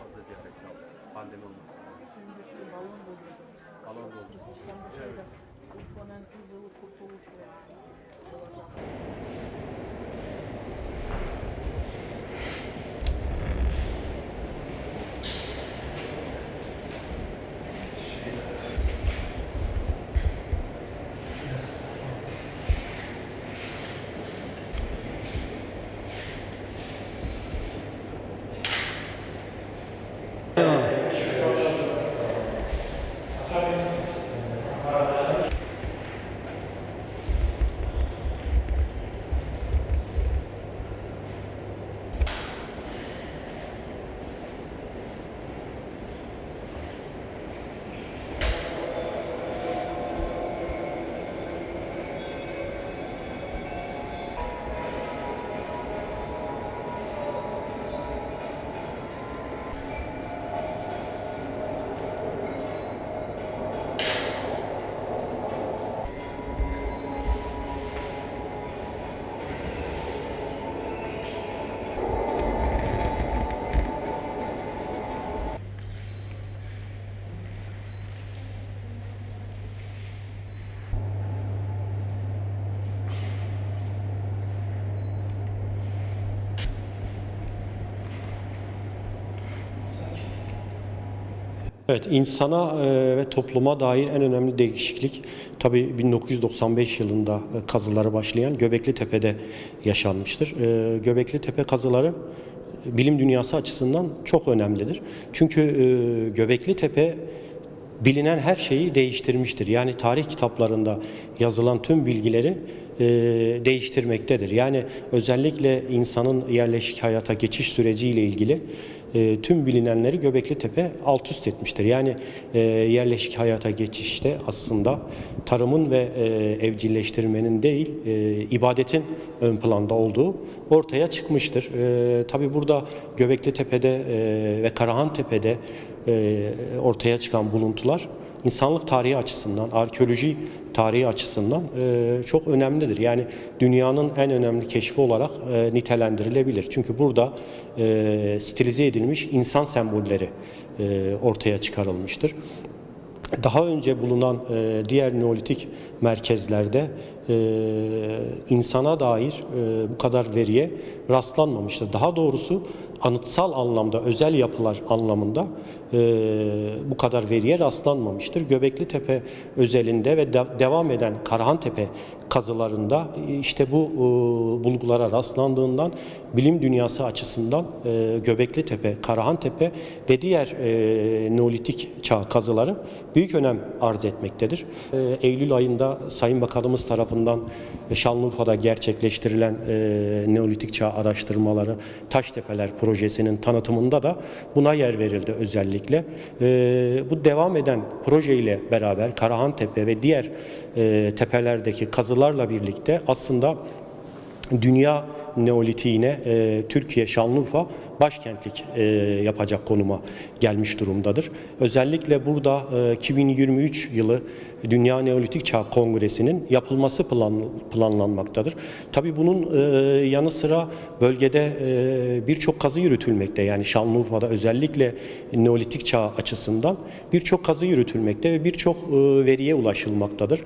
fazla ziyaret aldı. Pandemi olmasın. Şimdi şey, balon doldurdu. Balon doldurdu. Kendi şeyde. Evet. Kurtuluşu yani. Evet, insana e, ve topluma dair en önemli değişiklik tabii 1995 yılında e, kazıları başlayan Göbekli Tepe'de yaşanmıştır. E, Göbekli Tepe kazıları bilim dünyası açısından çok önemlidir. Çünkü Göbekli Tepe bilinen her şeyi değiştirmiştir. Yani tarih kitaplarında yazılan tüm bilgileri e, değiştirmektedir. Yani özellikle insanın yerleşik hayata geçiş süreciyle ilgili e, tüm bilinenleri Göbekli Tepe alt üst etmiştir. Yani e, yerleşik hayata geçişte aslında tarımın ve e, evcilleştirmenin değil e, ibadetin ön planda olduğu ortaya çıkmıştır. E, Tabi burada Göbekli Tepe'de e, ve Karahan Tepe'de e, ortaya çıkan buluntular insanlık tarihi açısından, arkeoloji tarihi açısından e, çok önemlidir. Yani dünyanın en önemli keşfi olarak e, nitelendirilebilir. Çünkü burada e, stilize edilmiş insan sembolleri e, ortaya çıkarılmıştır. Daha önce bulunan e, diğer neolitik merkezlerde e, insana dair e, bu kadar veriye rastlanmamıştır. Daha doğrusu anıtsal anlamda, özel yapılar anlamında e, bu kadar veriye rastlanmamıştır. Göbekli Tepe özelinde ve de- devam eden Karahan Tepe kazılarında e, işte bu e, bulgulara rastlandığından bilim dünyası açısından e, Göbekli Tepe, Karahan Tepe ve diğer e, Neolitik çağ kazıları büyük önem arz etmektedir. E, Eylül ayında Sayın Bakanımız tarafından e, Şanlıurfa'da gerçekleştirilen e, Neolitik çağ araştırmaları Taştepeler projesinin tanıtımında da buna yer verildi özellikle. E, bu devam eden projeyle beraber Karahan Tepe ve diğer e, tepelerdeki kazılarla birlikte aslında dünya neolitiğine e, Türkiye Şanlıurfa başkentlik e, yapacak konuma gelmiş durumdadır. Özellikle burada e, 2023 yılı Dünya Neolitik Çağ Kongresi'nin yapılması plan, planlanmaktadır. Tabii bunun e, yanı sıra bölgede e, birçok kazı yürütülmekte. Yani Şanlıurfa'da özellikle Neolitik Çağ açısından birçok kazı yürütülmekte ve birçok e, veriye ulaşılmaktadır.